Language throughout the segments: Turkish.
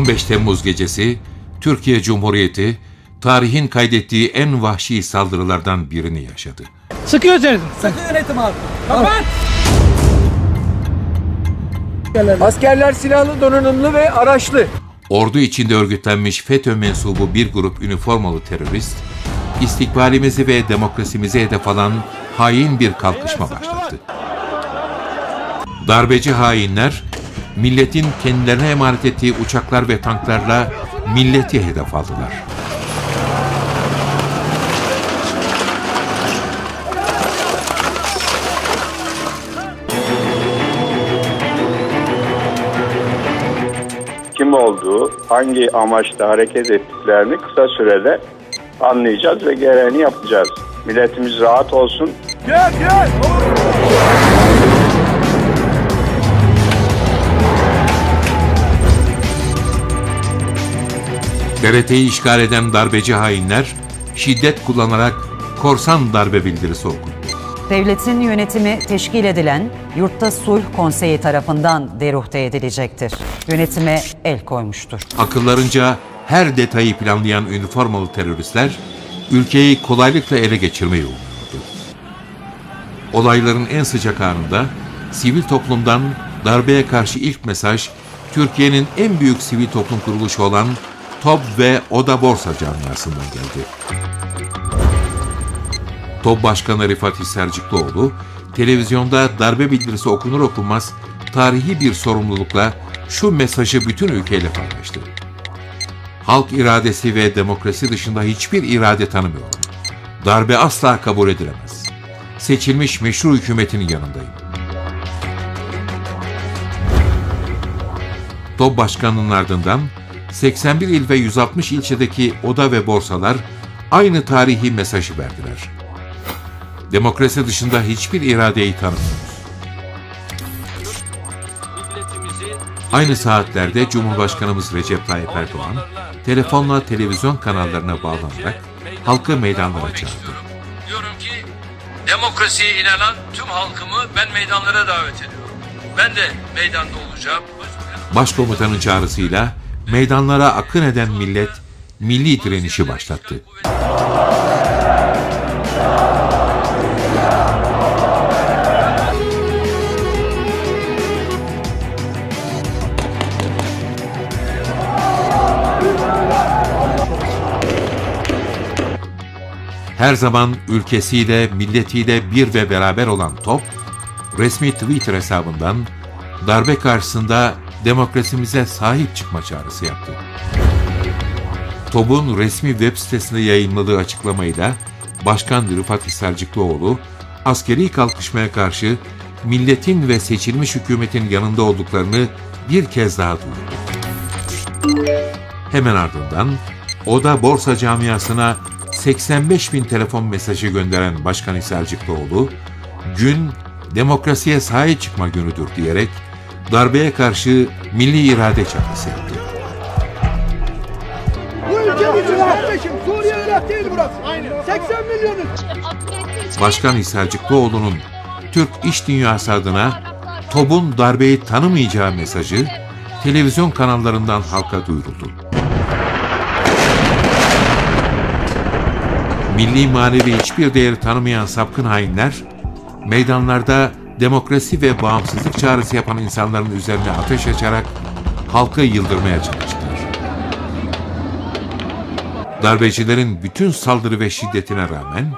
15 Temmuz gecesi Türkiye Cumhuriyeti tarihin kaydettiği en vahşi saldırılardan birini yaşadı. Sıkıyoruz yönetim. Sakın yönetim abi. Kapat. Askerler silahlı, donanımlı ve araçlı. Ordu içinde örgütlenmiş FETÖ mensubu bir grup üniformalı terörist, istikbalimizi ve demokrasimizi hedef alan hain bir kalkışma başlattı. Darbeci hainler, milletin kendilerine emanet ettiği uçaklar ve tanklarla milleti hedef aldılar. kim olduğu, hangi amaçla hareket ettiklerini kısa sürede anlayacağız ve gereğini yapacağız. Milletimiz rahat olsun. Gel gel. TRT'yi işgal eden darbeci hainler, şiddet kullanarak korsan darbe bildirisi okuttu. Devletin yönetimi teşkil edilen Yurtta Sulh Konseyi tarafından deruhte edilecektir. Yönetime el koymuştur. Akıllarınca her detayı planlayan üniformalı teröristler ülkeyi kolaylıkla ele geçirmeyi umuyordu. Olayların en sıcak anında sivil toplumdan darbeye karşı ilk mesaj Türkiye'nin en büyük sivil toplum kuruluşu olan TOB ve Oda Borsa camiasından geldi. TOB Başkanı Rifat Hisarcıklıoğlu, televizyonda darbe bildirisi okunur okunmaz tarihi bir sorumlulukla şu mesajı bütün ülkeyle paylaştı. Halk iradesi ve demokrasi dışında hiçbir irade tanımıyorum. Darbe asla kabul edilemez. Seçilmiş meşru hükümetin yanındayım. TOB Başkanı'nın ardından 81 il ve 160 ilçedeki oda ve borsalar aynı tarihi mesajı verdiler. Demokrasi dışında hiçbir iradeyi tanımıyoruz. Aynı saatlerde Cumhurbaşkanımız Recep Tayyip Erdoğan telefonla televizyon kanallarına bağlanarak halkı meydanlara çağırdı. Diyorum ki demokrasiye inanan tüm halkımı ben meydanlara davet ediyorum. Ben de meydanda olacağım. Başkomutanın çağrısıyla meydanlara akın eden millet milli direnişi başlattı. Her zaman ülkesiyle, milletiyle bir ve beraber olan TOP, resmi Twitter hesabından darbe karşısında demokrasimize sahip çıkma çağrısı yaptı. TOB'un resmi web sitesinde yayınladığı açıklamayla Başkan Rıfat Hisarcıklıoğlu, askeri kalkışmaya karşı milletin ve seçilmiş hükümetin yanında olduklarını bir kez daha duyurdu. Hemen ardından Oda Borsa Camiası'na 85 bin telefon mesajı gönderen Başkan Hisarcıklıoğlu, gün demokrasiye sahip çıkma günüdür diyerek darbeye karşı milli irade çağrısı yaptı. Bu ülke bizim kardeşim. Suriye Irak değil burası. 80 milyonuz. Başkan Hisarcıklıoğlu'nun Türk iş dünyası adına TOB'un darbeyi tanımayacağı mesajı televizyon kanallarından halka duyuruldu. Milli manevi hiçbir değeri tanımayan sapkın hainler, meydanlarda demokrasi ve bağımsızlık çağrısı yapan insanların üzerine ateş açarak halkı yıldırmaya çalıştılar. Darbecilerin bütün saldırı ve şiddetine rağmen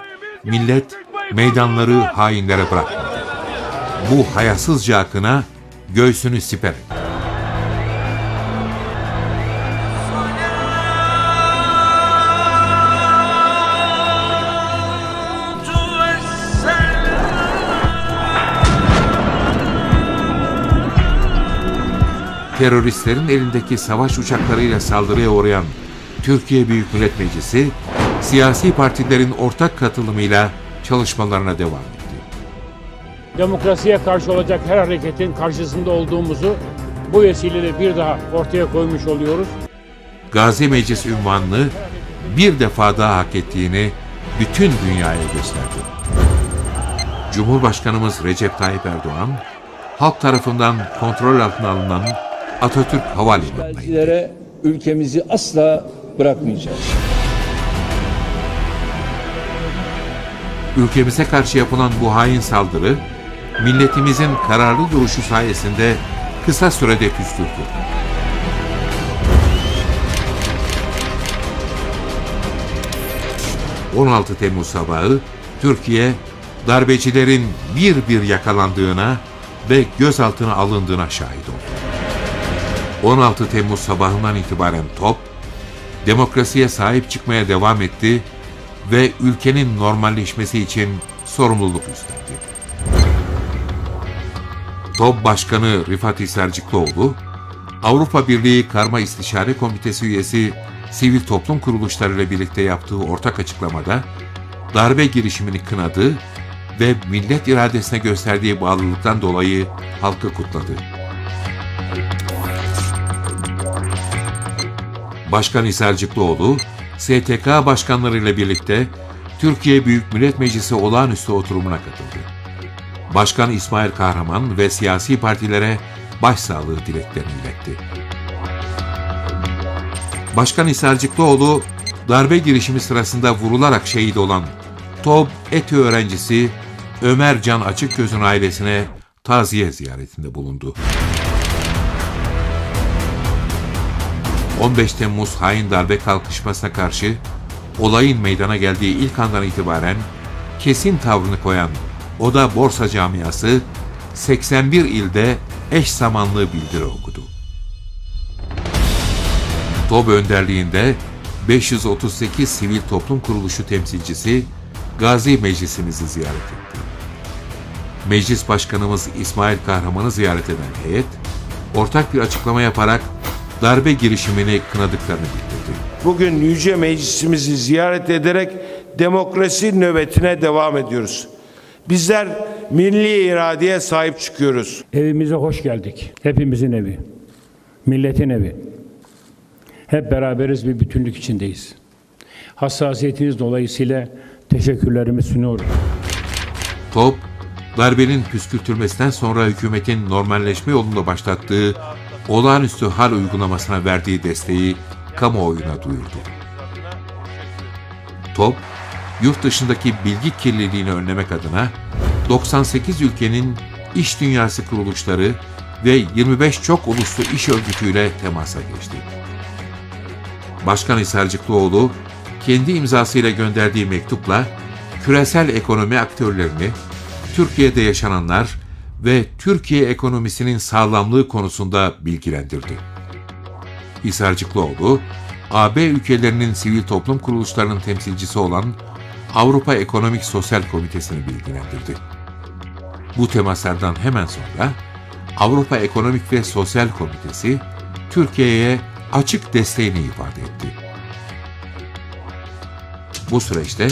millet meydanları hainlere bırakmadı. Bu hayasızca akına göğsünü siper etti. Teröristlerin elindeki savaş uçaklarıyla saldırıya uğrayan Türkiye Büyük Millet Meclisi, siyasi partilerin ortak katılımıyla çalışmalarına devam etti. Demokrasiye karşı olacak her hareketin karşısında olduğumuzu bu vesileyle bir daha ortaya koymuş oluyoruz. Gazi Meclis ünvanını bir defa daha hak ettiğini bütün dünyaya gösterdi. Cumhurbaşkanımız Recep Tayyip Erdoğan, halk tarafından kontrol altına alınan Atatürk. Sizlere ülkemizi asla bırakmayacağız. Ülkemize karşı yapılan bu hain saldırı, milletimizin kararlı duruşu sayesinde kısa sürede püskürdü. ...16 Temmuz sabahı Türkiye darbecilerin bir bir yakalandığına ve gözaltına alındığına şahit oldu. 16 Temmuz sabahından itibaren top, demokrasiye sahip çıkmaya devam etti ve ülkenin normalleşmesi için sorumluluk üstlendi. TOB Başkanı Rifat İslerciklıoğlu, Avrupa Birliği Karma İstişare Komitesi üyesi sivil toplum kuruluşlarıyla birlikte yaptığı ortak açıklamada darbe girişimini kınadı ve millet iradesine gösterdiği bağlılıktan dolayı halkı kutladı. Başkan Hisarcıklıoğlu, STK başkanlarıyla birlikte Türkiye Büyük Millet Meclisi olağanüstü oturumuna katıldı. Başkan İsmail Kahraman ve siyasi partilere başsağlığı dileklerini iletti. Başkan Hisarcıklıoğlu, darbe girişimi sırasında vurularak şehit olan TOB ETÜ öğrencisi Ömer Can Açıkgöz'ün ailesine taziye ziyaretinde bulundu. 15 Temmuz hain darbe kalkışmasına karşı olayın meydana geldiği ilk andan itibaren kesin tavrını koyan Oda Borsa Camiası 81 ilde eş zamanlı bildiri okudu. TOB önderliğinde 538 sivil toplum kuruluşu temsilcisi Gazi Meclisimizi ziyaret etti. Meclis Başkanımız İsmail Kahraman'ı ziyaret eden heyet, ortak bir açıklama yaparak darbe girişimini kınadıklarını bildirdi. Bugün Yüce Meclisimizi ziyaret ederek demokrasi nöbetine devam ediyoruz. Bizler milli iradeye sahip çıkıyoruz. Evimize hoş geldik. Hepimizin evi. Milletin evi. Hep beraberiz bir bütünlük içindeyiz. Hassasiyetiniz dolayısıyla teşekkürlerimi sunuyorum. TOP, darbenin püskürtülmesinden sonra hükümetin normalleşme yolunda başlattığı olağanüstü hal uygulamasına verdiği desteği kamuoyuna duyurdu. TOP, yurt dışındaki bilgi kirliliğini önlemek adına 98 ülkenin iş dünyası kuruluşları ve 25 çok uluslu iş örgütüyle temasa geçti. Başkan Hisarcıklıoğlu, kendi imzasıyla gönderdiği mektupla küresel ekonomi aktörlerini, Türkiye'de yaşananlar ve Türkiye ekonomisinin sağlamlığı konusunda bilgilendirdi. Hisarcıklıoğlu, AB ülkelerinin sivil toplum kuruluşlarının temsilcisi olan Avrupa Ekonomik Sosyal Komitesi'ni bilgilendirdi. Bu temaslardan hemen sonra Avrupa Ekonomik ve Sosyal Komitesi Türkiye'ye açık desteğini ifade etti. Bu süreçte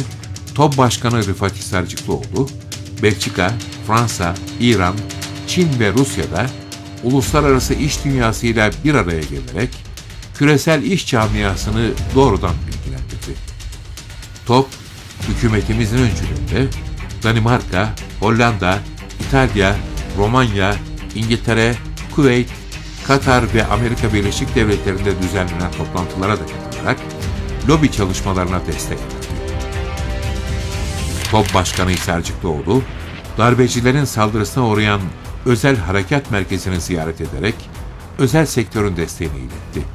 TOB Başkanı Rıfat Hisarcıklıoğlu, Belçika, Fransa, İran, Çin ve Rusya'da uluslararası iş dünyasıyla bir araya gelerek küresel iş camiasını doğrudan bilgilendirdi. TOP, hükümetimizin öncülüğünde Danimarka, Hollanda, İtalya, Romanya, İngiltere, Kuveyt, Katar ve Amerika Birleşik Devletleri'nde düzenlenen toplantılara da katılarak lobi çalışmalarına destek verdi. TOP Başkanı Hisarcıklıoğlu, darbecilerin saldırısına uğrayan özel harekat merkezini ziyaret ederek özel sektörün desteğini iletti.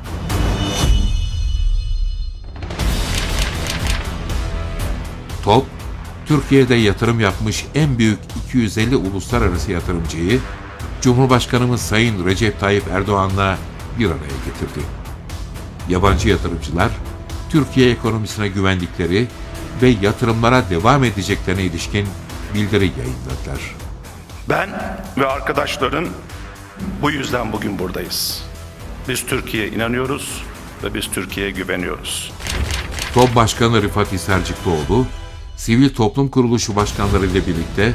TOP, Türkiye'de yatırım yapmış en büyük 250 uluslararası yatırımcıyı Cumhurbaşkanımız Sayın Recep Tayyip Erdoğan'la bir araya getirdi. Yabancı yatırımcılar, Türkiye ekonomisine güvendikleri ve yatırımlara devam edeceklerine ilişkin bildiri yayınladılar. Ben ve arkadaşların bu yüzden bugün buradayız. Biz Türkiye'ye inanıyoruz ve biz Türkiye'ye güveniyoruz. TOB Başkanı Rıfat Hisarcıklıoğlu, Sivil Toplum Kuruluşu başkanları ile birlikte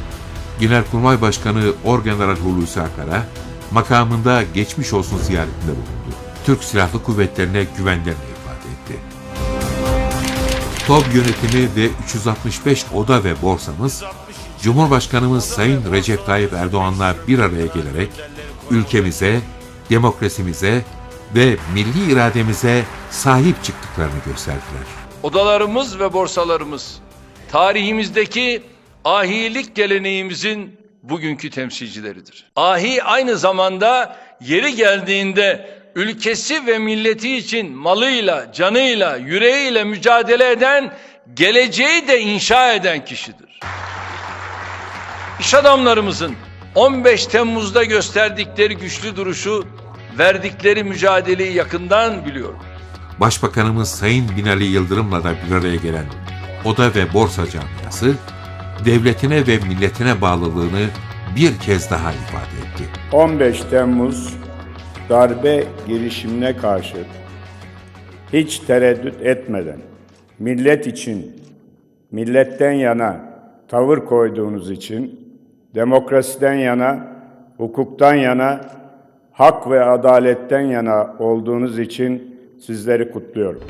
Genelkurmay Başkanı Orgeneral Hulusi Akar'a makamında geçmiş olsun ziyaretinde bulundu. Türk Silahlı Kuvvetlerine güvenlerini. TOB yönetimi ve 365 oda ve borsamız, Cumhurbaşkanımız Sayın Recep Tayyip Erdoğan'la bir araya gelerek ülkemize, demokrasimize ve milli irademize sahip çıktıklarını gösterdiler. Odalarımız ve borsalarımız tarihimizdeki ahilik geleneğimizin bugünkü temsilcileridir. Ahi aynı zamanda yeri geldiğinde ülkesi ve milleti için malıyla, canıyla, yüreğiyle mücadele eden, geleceği de inşa eden kişidir. İş adamlarımızın 15 Temmuz'da gösterdikleri güçlü duruşu, verdikleri mücadeleyi yakından biliyorum. Başbakanımız Sayın Binali Yıldırım'la da bir araya gelen Oda ve Borsa Camiası, devletine ve milletine bağlılığını bir kez daha ifade etti. 15 Temmuz darbe girişimine karşı hiç tereddüt etmeden millet için, milletten yana tavır koyduğunuz için, demokrasiden yana, hukuktan yana, hak ve adaletten yana olduğunuz için sizleri kutluyorum.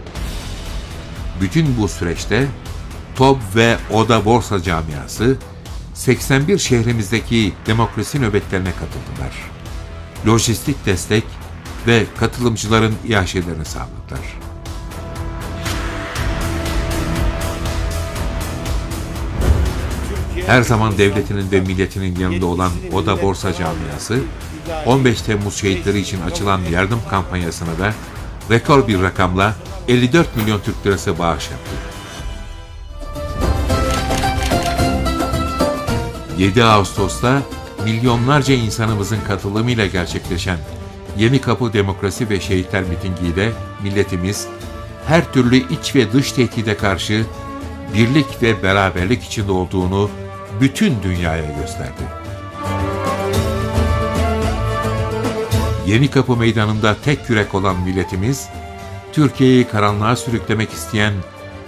Bütün bu süreçte TOB ve Oda Borsa Camiası 81 şehrimizdeki demokrasi nöbetlerine katıldılar. Lojistik destek ve katılımcıların iaşelerini sağladılar. Her zaman devletinin ve milletinin yanında olan Oda Borsa Camiası, 15 Temmuz şehitleri için açılan yardım kampanyasına da rekor bir rakamla 54 milyon Türk lirası bağış yaptı. 7 Ağustos'ta milyonlarca insanımızın katılımıyla gerçekleşen Yeni Kapı Demokrasi ve Şehitler mitingiyle milletimiz her türlü iç ve dış tehdide karşı birlik ve beraberlik içinde olduğunu bütün dünyaya gösterdi. Yeni Kapı Meydanı'nda tek yürek olan milletimiz, Türkiye'yi karanlığa sürüklemek isteyen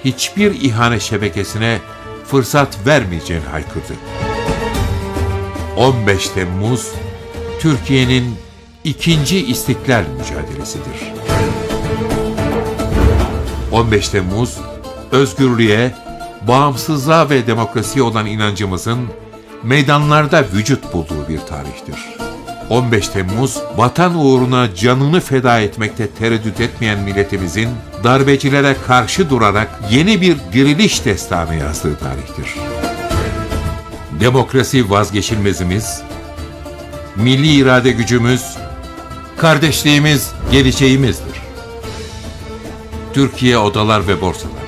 hiçbir ihanet şebekesine fırsat vermeyeceğini haykırdı. 15 Temmuz, Türkiye'nin ikinci istiklal mücadelesidir. 15 Temmuz, özgürlüğe, bağımsızlığa ve demokrasiye olan inancımızın meydanlarda vücut bulduğu bir tarihtir. 15 Temmuz, vatan uğruna canını feda etmekte tereddüt etmeyen milletimizin darbecilere karşı durarak yeni bir diriliş destanı yazdığı tarihtir. Demokrasi vazgeçilmezimiz, milli irade gücümüz, kardeşliğimiz geleceğimizdir. Türkiye Odalar ve Borsalar